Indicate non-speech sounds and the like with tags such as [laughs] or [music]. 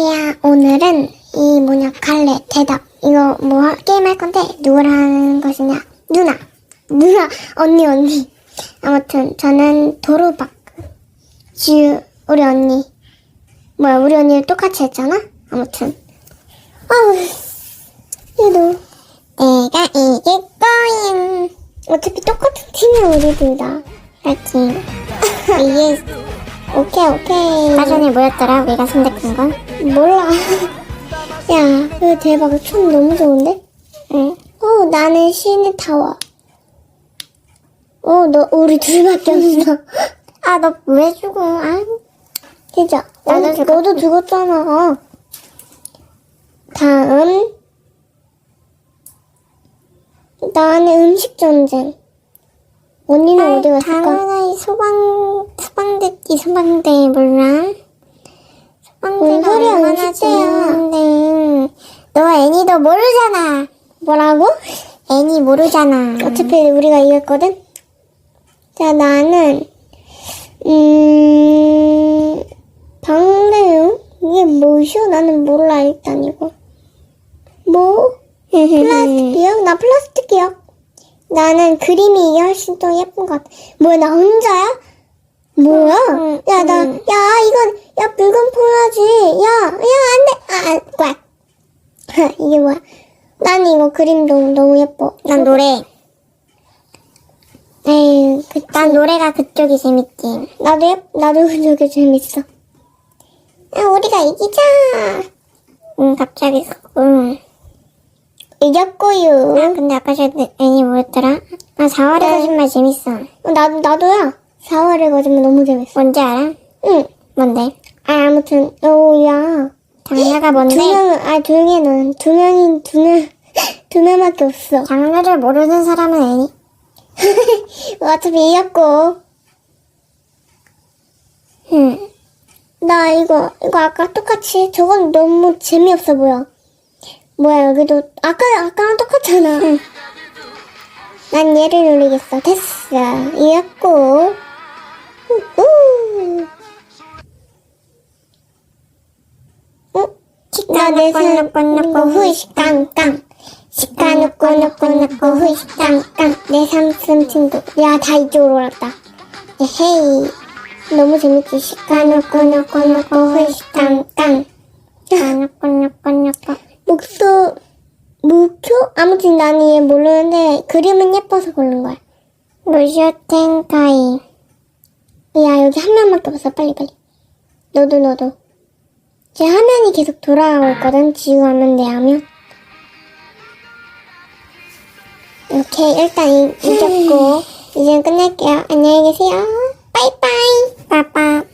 안녕하세요. 오늘은 이 뭐냐 갈래 대답. 이거 뭐 하- 게임 할 건데 누구랑 것이냐? 누나. 누나 언니 언니. 아무튼 저는 도로박. 지우 우리 언니. 뭐야 우리 언니 똑같이 했잖아? 아무튼. 아우. 얘도. 내가 이길 거야 어차피 똑같은 팀이야 우리 둘다. 파이팅 이게 오케이 오케이. 사전에 뭐였더라 우리가 선택한 건? 몰라. 야 이거 대박. 총 너무 좋은데? 응. 어, 나는 신의 타워. 어, 너 우리 둘밖에 없어. 아 너 왜 죽어? 아 진짜. 나도 너도, 너도 죽었잖아. 어. 다음. 나는 음식 전쟁. 언니는 어디 갔을까? 당연히 소방 소방대기 소방대 몰라? 뭔 소방대가 음식대야. 중요한데 너 애니도 모르잖아. 뭐라고? 애니 모르잖아. 어차피 우리가 이겼거든? 자, 나는, 음, 방대용? 이게 뭐시오? 나는 몰라, 일단 이거. 뭐? 플라스틱 [laughs] 기억? 나 플라스틱 기억. 나는 그림이 이게 훨씬 더 예쁜 것 같아. 뭐야, 나 혼자야? 뭐야? 응, 야, 나, 응. 야, 이건, 야, 붉은 폴라지. 야, 야, 안 돼. 아, 아, 꽉. 이게 뭐야? 난 이거 그림도 너무 예뻐. 난 노래. 에이, 그, 난 노래가 그쪽이 재밌지. 나도, 예- 나도 그게 재밌어. 야, 우리가 이기자! 응 갑자기 응. 이겼고요. 아 근데 아까 저 애니 뭐였더라? 아 4월의 네. 거짓말 재밌어. 어, 나도, 나도야. 4월에 거짓말 너무 재밌어. 뭔지 알아? 응. 뭔데? 아, 아무튼, 오, 야. 장르가 뭔데? 두 명, 아, 조용히. 두 명인, 두 명, [laughs] 두 명밖에 없어. 장르를 모르는 사람은 애니. [laughs] 어차피 이겼고. 응. 나 이거, 이거 아까 똑같이, 저건 너무 재미없어 보여. 뭐야, 여기도, 아까, 아까랑 똑같잖아. 난 얘를 누르겠어. 됐어. 이겼고. 어? 후이시 깡깡. 시카 후이시 깡깡. 내 삼촌 친구. 야, 다 이쪽으로 왔다. 에헤이. 너무 재밌지. 시카 놓고 놓고 놓고 후이시 깡깡. 놓고 놓고 놓고. 목소, 목표? 아무튼 나는 얘 모르는데 그림은 예뻐서 고른 거야. 무쇼 텐카이. 야, 여기 한 명밖에 없어. 빨리, 빨리. 너도, 너도. 제 화면이 계속 돌아가고 있거든. 지우 하면 내 화면. 오케이, 일단 이, 이겼고. 이제 끝낼게요. 안녕히 계세요. 빠이빠이. 빠빠.